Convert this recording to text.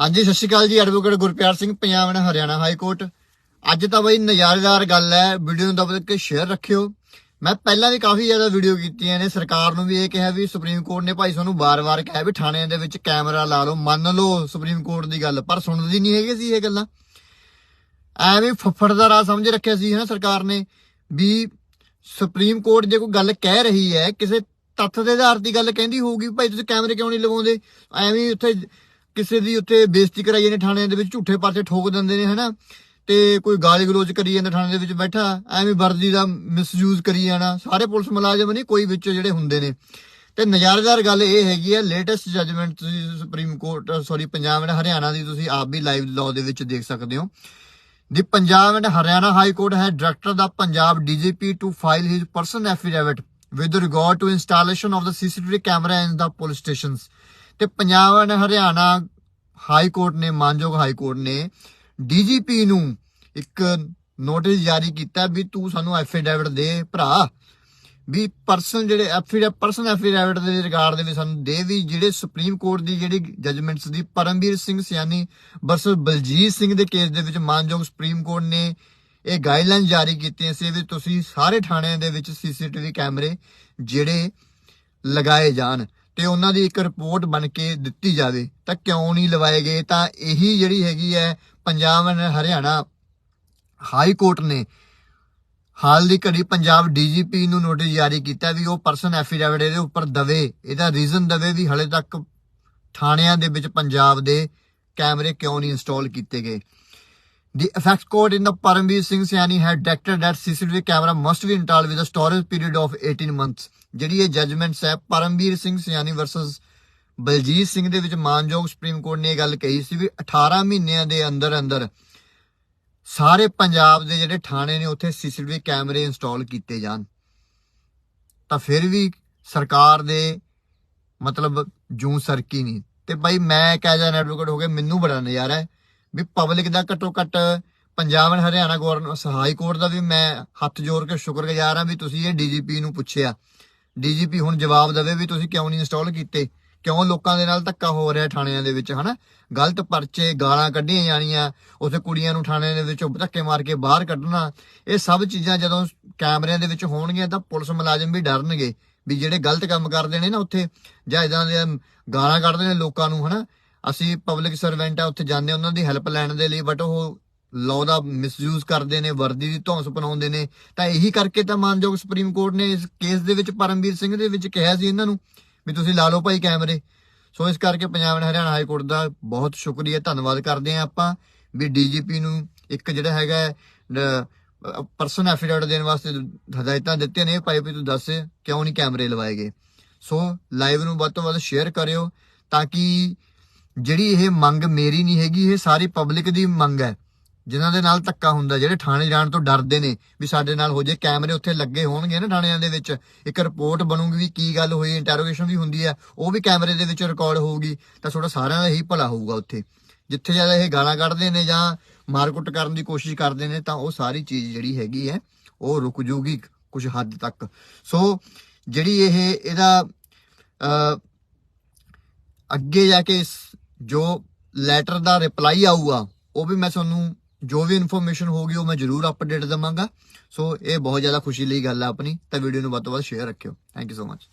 ਹਾਂਜੀ, ਸਤਿ ਸ਼੍ਰੀ ਅਕਾਲ ਜੀ, advocate Gurpyar Singh, Punjab and Haryana High Court. ਅੱਜ ਤਾਂ ਬਈ ਨਜ਼ਾਰੇਦਾਰ ਗੱਲ ਹੈ, ਵੀਡੀਓ ਨੂੰ ਦਬਾ ਕੇ ਸ਼ੇਅਰ ਰੱਖਿਓ। ਮੈਂ ਪਹਿਲਾਂ ਵੀ ਕਾਫੀ ਜ਼ਿਆਦਾ ਵੀਡੀਓ ਕੀਤੀਆਂ ਨੇ, ਸਰਕਾਰ ਨੂੰ ਵੀ ਇਹ ਕਿਹਾ ਵੀ ਸੁਪਰੀਮ ਕੋਰਟ ਨੇ ਭਾਈ ਤੁਹਾਨੂੰ ਬਾਰ-ਬਾਰ ਕਿਹਾ ਵੀ ਥਾਣਿਆਂ ਦੇ ਵਿੱਚ ਕੈਮਰਾ ਲਾ ਲਓ, ਮੰਨ ਲਓ ਸੁਪਰੀਮ ਕੋਰਟ ਦੀ ਗੱਲ, ਪਰ ਸੁਣਦੀ ਨਹੀਂ ਹੈਗੀ ਸੀ ਇਹ ਗੱਲਾਂ। ਐਵੇਂ ਫੱਫੜ ਦਾ ਰਾਹ ਸਮਝ ਰੱਖਿਆ ਸੀ, ਹਨਾ, ਸਰਕਾਰ ਨੇ ਵੀ ਸੁਪਰੀਮ ਕੋਰਟ ਜੇ ਕੋਈ ਗੱਲ ਕਹਿ ਰਹੀ ਹੈ, ਕਿਸੇ ਤੱਥ ਦੇ ਆਧਾਰ ਦੀ ਗੱਲ ਕਹਿੰਦੀ ਹੋਊਗੀ ਭਾਈ ਤੁਸੀਂ ਕੈਮਰੇ ਕਿਉਂ ਨਹੀਂ ਲਗਾਉਂਦੇ ਐਵੇਂ ਉੱਥੇ ਕਿਸੇ ਦੀ ਉੱਥੇ ਬੇਇੱਜ਼ਤੀ ਕਰਾਈ ਜਾਂਦੇ ਥਾਣਿਆਂ ਦੇ ਵਿੱਚ ਝੂਠੇ ਪਰਚੇ ਠੋਕ ਦਿੰਦੇ ਨੇ, ਹਨਾ? ਤੇ ਕੋਈ ਗਾਲੀ ਗਲੋਚ ਕਰੀ ਜਾਂਦਾ, ਥਾਣੇ ਦੇ ਵਿੱਚ ਬੈਠਾ, ਐਵੇਂ ਵਰਦੀ ਦਾ ਮਿਸਯੂਜ਼ ਕਰੀ ਜਾਣਾ। ਸਾਰੇ ਪੁਲਿਸ ਮੁਲਾਜ਼ਮ ਨਹੀਂ, ਕੋਈ ਵਿੱਚੋਂ ਜਿਹੜੇ ਹੁੰਦੇ ਨੇ। ਤੇ ਨਜ਼ਾਰੇਦਾਰ ਗੱਲ ਇਹ ਹੈਗੀ ਹੈ ਲੇਟੈਸਟ ਜੱਜਮੈਂਟ ਤੁਸੀਂ Supreme Court sorry Punjab and Haryana ਦੀ ਤੁਸੀਂ ਆਪ ਵੀ ਲਾਈਵ ਲਾਅ ਦੇ ਵਿੱਚ ਦੇਖ ਸਕਦੇ ਹੋ। ਦੀ Punjab and Haryana High Court has directed the Punjab DGP to file his personal affidavit with regard to installation of the CCTV camera in the police stations. ਤੇ Punjab and Haryana High Court ਨੇ, ਮਾਨਯੋਗ high court ਨੇ DGP ਨੂੰ ਇੱਕ notice ਜਾਰੀ ਕੀਤਾ ਵੀ ਤੂੰ ਸਾਨੂੰ ਐਫੀਡੇਵਿਟ ਦੇ ਭਰਾ, ਵੀ ਪਰਸਨ ਜਿਹੜੇ ਐਫੀਡੇਵਿਟ ਪਰਸਨ ਐਫੀਡੇਵਿਟ ਦੇ ਰਿਗਾਰਡ ਦੇ ਵਿੱਚ ਸਾਨੂੰ ਦੇ ਵੀ ਜਿਹੜੇ ਸੁਪਰੀਮ ਕੋਰਟ ਦੀ ਜਿਹੜੀ ਜਜਮੈਂਟਸ ਦੀ ਪਰਮਵੀਰ ਸਿੰਘ ਸਿਆਨੀ ਵਰਸਸ ਬਲਜੀਤ ਸਿੰਘ ਦੇ ਕੇਸ ਦੇ ਵਿੱਚ ਮਾਨਯੋਗ ਸੁਪਰੀਮ ਕੋਰਟ ਨੇ ਇਹ ਗਾਈਡਲਾਈਨ ਜਾਰੀ ਕੀਤੀਆਂ ਸੀ ਵੀ ਤੁਸੀਂ ਸਾਰੇ ਥਾਣਿਆਂ ਦੇ ਵਿੱਚ ਸੀਸੀਟੀਵੀ ਕੈਮਰੇ ਜਿਹੜੇ ਲਗਾਏ ਜਾਣ। ਤੇ ਉਹਨਾਂ ਦੀ ਇੱਕ ਰਿਪੋਰਟ ਬਣ ਕੇ ਦਿੱਤੀ ਜਾਵੇ, ਤਾਂ ਕਿਉਂ ਨਹੀਂ ਲਵਾਏ ਗਏ? ਤਾਂ ਇਹੀ ਜਿਹੜੀ ਹੈਗੀ ਹੈ, Punjab and Haryana High Court ਨੇ ਹਾਲ ਦੀ ਘੜੀ ਪੰਜਾਬ ਡੀਜੀਪੀ ਨੂੰ ਨੋਟਿਸ ਜਾਰੀ ਕੀਤਾ ਵੀ ਉਹ ਪਰਸਨ ਐਫੀਡੇਵਿਟ ਇਹਦੇ ਉੱਪਰ ਦਵੇ। ਇਹਦਾ ਰੀਜ਼ਨ ਦਵੇ ਵੀ ਹਲੇ ਤੱਕ ਥਾਣਿਆਂ ਦੇ ਵਿੱਚ ਪੰਜਾਬ ਦੇ ਕੈਮਰੇ ਕਿਉਂ ਨਹੀਂ ਇੰਸਟਾਲ ਕੀਤੇ ਗਏ। The effects court in the Paramveer Singh Siani had directed that CCTV camera must be installed with a storage period of 18 months. ਜਿਹੜੀ ਇਹ ਜਜਮੈਂਟਸ ਹੈ ਪਰਮਵੀਰ ਸਿੰਘ ਸਿਆਣੀ ਵਰਸਸ ਬਲਜੀਤ ਸਿੰਘ ਦੇ ਵਿੱਚ ਮਾਨਯੋਗ ਸੁਪਰੀਮ ਕੋਰਟ ਨੇ ਇਹ ਗੱਲ ਕਹੀ ਸੀ ਵੀ 18 ਮਹੀਨਿਆਂ ਦੇ ਅੰਦਰ ਅੰਦਰ ਸਾਰੇ ਪੰਜਾਬ ਦੇ ਜਿਹੜੇ ਥਾਣੇ ਨੇ ਉੱਥੇ ਸੀਸੀਟੀਵੀ ਕੈਮਰੇ ਇੰਸਟਾਲ ਕੀਤੇ ਜਾਣ ਤਾਂ ਫਿਰ ਵੀ ਸਰਕਾਰ ਦੇ ਮਤਲਬ ਜੂੰ ਸਰਕੀ ਨਹੀਂ ਤੇ ਭਾਈ ਮੈਂ ਕਹਿ ਜਾ ਐਡਵੋਕੇਟ ਹੋ ਗਿਆ ਮੈਨੂੰ ਬੜਾ ਨਜ਼ਾਰਾ ਹੈ ਵੀ ਪਬਲਿਕ ਦਾ ਘੱਟੋ ਘੱਟ Punjab and Haryana government High Court ਦਾ ਵੀ ਮੈਂ ਹੱਥ ਜੋੜ ਕੇ ਸ਼ੁਕਰਗੁਜ਼ਾਰ ਹਾਂ ਵੀ ਤੁਸੀਂ ਇਹ ਡੀਜੀਪੀ ਨੂੰ ਪੁੱਛਿਆ। ਡੀਜੀਪੀ ਹੁਣ ਜਵਾਬ ਦੇਵੇ ਵੀ ਤੁਸੀਂ ਕਿਉਂ ਨਹੀਂ ਇੰਸਟਾਲ ਕੀਤੇ? ਕਿਉਂ ਲੋਕਾਂ ਦੇ ਨਾਲ ਧੱਕਾ ਹੋ ਰਿਹਾ ਥਾਣਿਆਂ ਦੇ ਵਿੱਚ, ਹਨਾ? ਗਲਤ ਪਰਚੇ, ਗਾਲਾਂ ਕੱਢੀਆਂ ਜਾਣੀਆਂ, ਉਥੇ ਕੁੜੀਆਂ ਨੂੰ ਥਾਣੇ ਦੇ ਵਿੱਚੋਂ ਧੱਕੇ ਮਾਰ ਕੇ ਬਾਹਰ ਕੱਢਣਾ, ਇਹ ਸਭ ਚੀਜ਼ਾਂ ਜਦੋਂ ਕੈਮਰਿਆਂ ਦੇ ਵਿੱਚ ਹੋਣਗੀਆਂ ਤਾਂ ਪੁਲਿਸ ਮੁਲਾਜ਼ਮ ਵੀ ਡਰਨਗੇ ਵੀ ਜਿਹੜੇ ਗਲਤ ਕੰਮ ਕਰਦੇ ਨੇ ਨਾ ਉੱਥੇ, ਜਾਂ ਇਦਾਂ ਦੇ ਗਾਲਾਂ ਕੱਢਦੇ ਨੇ ਲੋਕਾਂ ਨੂੰ, ਹਨਾ? ਅਸੀਂ ਪਬਲਿਕ ਸਰਵੈਂਟ ਆ, ਉੱਥੇ ਜਾਂਦੇ ਉਹਨਾਂ ਦੀ ਹੈਲਪ ਲੈਣ ਦੇ ਲਈ ਬਟ ਉਹ ਲਾਅ ਦਾ ਮਿਸਯੂਜ਼ ਕਰਦੇ ਨੇ, ਵਰਦੀ ਦੀ ਧੌਂਸ ਬਣਾਉਂਦੇ ਨੇ। ਤਾਂ ਇਹੀ ਕਰਕੇ ਤਾਂ ਮਾਨਯੋਗ ਸੁਪਰੀਮ ਕੋਰਟ ਨੇ ਇਸ ਕੇਸ ਦੇ ਵਿੱਚ ਪਰਮਵੀਰ ਸਿੰਘ ਦੇ ਵਿੱਚ ਕਿਹਾ ਸੀ ਇਹਨਾਂ ਨੂੰ ਵੀ ਤੁਸੀਂ ਲਾ ਲਓ ਭਾਈ ਕੈਮਰੇ। ਸੋ ਇਸ ਕਰਕੇ Punjab and Haryana High Court ਦਾ ਬਹੁਤ ਸ਼ੁਕਰੀਆ, ਧੰਨਵਾਦ ਕਰਦੇ ਹਾਂ ਆਪਾਂ ਵੀ ਡੀਜੀਪੀ ਨੂੰ ਇੱਕ ਜਿਹੜਾ ਹੈਗਾ ਪਰਸਨ ਐਫੀਡੇਵਿਟ ਦੇਣ ਵਾਸਤੇ ਹਦਾਇਤਾਂ ਦਿੱਤੀਆਂ ਨੇ। ਭਾਈ ਵੀ ਤੂੰ ਦੱਸ, ਕਿਉਂ ਨਹੀਂ ਕੈਮਰੇ ਲਵਾਏ ਗਏ? ਸੋ ਲਾਈਵ ਨੂੰ ਵੱਧ ਤੋਂ ਵੱਧ ਸ਼ੇਅਰ ਕਰਿਓ ਤਾਂ ਕਿ ਜਿਹੜੀ ਇਹ ਮੰਗ ਮੇਰੀ ਨਹੀਂ ਹੈਗੀ, ਇਹ ਸਾਰੀ ਪਬਲਿਕ ਦੀ ਮੰਗ ਹੈ। ਜਿਨ੍ਹਾਂ ਦੇ ਨਾਲ ਧੱਕਾ ਹੁੰਦਾ, ਜਿਹੜੇ ਥਾਣੇ ਜਾਣ ਤੋਂ ਡਰਦੇ ਨੇ ਵੀ ਸਾਡੇ ਨਾਲ ਹੋ ਜੇ, ਕੈਮਰੇ ਉੱਥੇ ਲੱਗੇ ਹੋਣਗੇ ਨਾ ਥਾਣਿਆਂ ਦੇ ਵਿੱਚ। ਇੱਕ ਰਿਪੋਰਟ ਬਣੂਗੀ ਵੀ ਕੀ ਗੱਲ ਹੋਈ ਇੰਟਰੋਗੇਸ਼ਨ ਵੀ ਹੁੰਦੀ ਹੈ, ਉਹ ਵੀ ਕੈਮਰੇ ਦੇ ਵਿੱਚ ਰਿਕਾਰਡ ਹੋਊਗੀ, ਤਾਂ ਤੁਹਾਡਾ ਸਾਰਿਆਂ ਦਾ ਹੀ ਭਲਾ ਹੋਊਗਾ ਉੱਥੇ। ਜਿੱਥੇ ਜ਼ਿਆਦਾ ਇਹ ਗਾਲਾਂ ਕੱਢਦੇ ਨੇ ਜਾਂ ਮਾਰਕੁੱਟ ਕਰਨ ਦੀ ਕੋਸ਼ਿਸ਼ ਕਰਦੇ ਨੇ, ਤਾਂ ਉਹ ਸਾਰੀ ਚੀਜ਼ ਜਿਹੜੀ ਹੈਗੀ ਹੈ, ਉਹ ਰੁਕ ਜੂਗੀ ਕੁਝ ਹੱਦ ਤੱਕ। ਸੋ, ਜਿਹੜੀ ਇਹ, ਇਹਦਾ ਅੱਗੇ ਜਾ ਕੇ ਜੋ ਲੈਟਰ ਦਾ ਰਿਪਲਾਈ ਆਊਗਾ, ਉਹ ਵੀ ਮੈਂ ਤੁਹਾਨੂੰ ਜੋ ਵੀ ਇਨਫੋਰਮੇਸ਼ਨ ਹੋਗੀ ਉਹ ਮੈਂ ਜ਼ਰੂਰ ਅਪਡੇਟ ਦਵਾਂਗਾ। ਸੋ ਇਹ ਬਹੁਤ ਜ਼ਿਆਦਾ ਖੁਸ਼ੀ ਲਈ ਗੱਲ ਹੈ ਆਪਣੀ। ਤਾਂ ਵੀਡੀਓ ਨੂੰ ਵੱਧ ਤੋਂ ਵੱਧ ਸ਼ੇਅਰ ਰੱਖਿਓ। Thank you so much